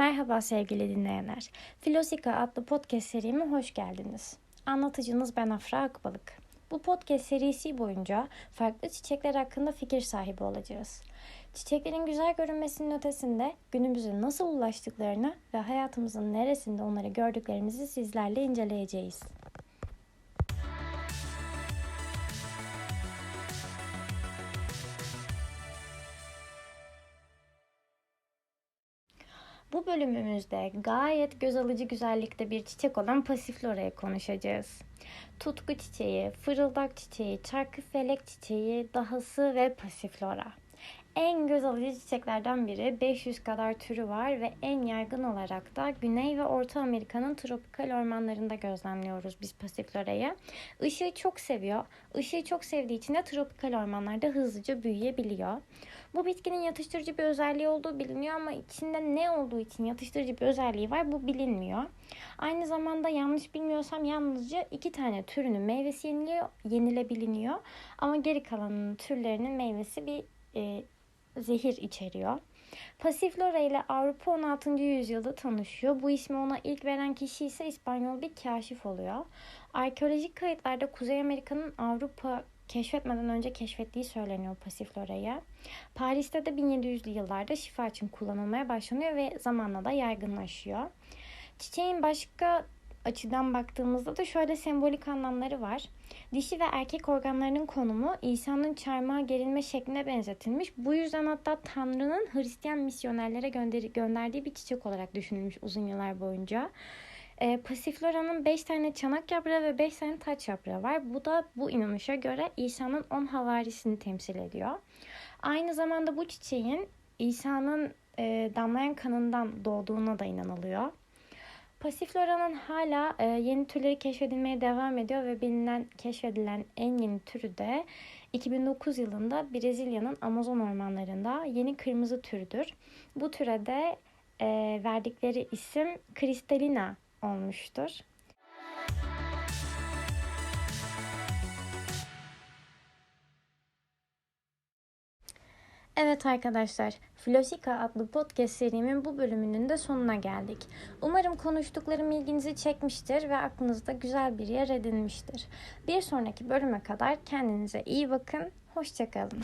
Merhaba sevgili dinleyenler. Filosika adlı podcast serime hoş geldiniz. Anlatıcınız ben Afra Akbalık. Bu podcast serisi boyunca farklı çiçekler hakkında fikir sahibi olacağız. Çiçeklerin güzel görünmesinin ötesinde günümüze nasıl ulaştıklarını ve hayatımızın neresinde onları gördüklerimizi sizlerle inceleyeceğiz. Bu bölümümüzde gayet göz alıcı güzellikte bir çiçek olan pasiflora'yı konuşacağız. Tutku çiçeği, fırıldak çiçeği, çarkıfelek çiçeği, dahası ve pasiflora. En göz alıcı çiçeklerden biri 500 kadar türü var ve en yaygın olarak da Güney ve Orta Amerika'nın tropikal ormanlarında gözlemliyoruz biz pasiflorayı. Işığı çok seviyor. Işığı çok sevdiği için de tropikal ormanlarda hızlıca büyüyebiliyor. Bu bitkinin yatıştırıcı bir özelliği olduğu biliniyor ama içinde ne olduğu için yatıştırıcı bir özelliği var bu bilinmiyor. Aynı zamanda yanlış bilmiyorsam yalnızca iki tane türünün meyvesi yeniliyor, yenilebiliniyor. Ama geri kalanının türlerinin meyvesi bir e, zehir içeriyor. Pasiflora ile Avrupa 16. yüzyılda tanışıyor. Bu ismi ona ilk veren kişi ise İspanyol bir kaşif oluyor. Arkeolojik kayıtlarda Kuzey Amerika'nın Avrupa keşfetmeden önce keşfettiği söyleniyor pasiflorayı. Paris'te de 1700'lü yıllarda şifa için kullanılmaya başlanıyor ve zamanla da yaygınlaşıyor. Çiçeğin başka açıdan baktığımızda da şöyle sembolik anlamları var. Dişi ve erkek organlarının konumu İsa'nın çarmıha gerilme şekline benzetilmiş. Bu yüzden hatta Tanrı'nın Hristiyan misyonerlere gönder gönderdiği bir çiçek olarak düşünülmüş uzun yıllar boyunca. E, Pasiflora'nın 5 tane çanak yaprağı ve 5 tane taç yaprağı var. Bu da bu inanışa göre İsa'nın 10 havarisini temsil ediyor. Aynı zamanda bu çiçeğin İsa'nın e, damlayan kanından doğduğuna da inanılıyor. Pasiflora'nın hala e, yeni türleri keşfedilmeye devam ediyor ve bilinen keşfedilen en yeni türü de 2009 yılında Brezilya'nın Amazon ormanlarında yeni kırmızı türüdür. Bu türe de e, verdikleri isim Kristalina olmuştur. Evet arkadaşlar, Flosika adlı podcast serimin bu bölümünün de sonuna geldik. Umarım konuştuklarım ilginizi çekmiştir ve aklınızda güzel bir yer edinmiştir. Bir sonraki bölüme kadar kendinize iyi bakın, hoşçakalın.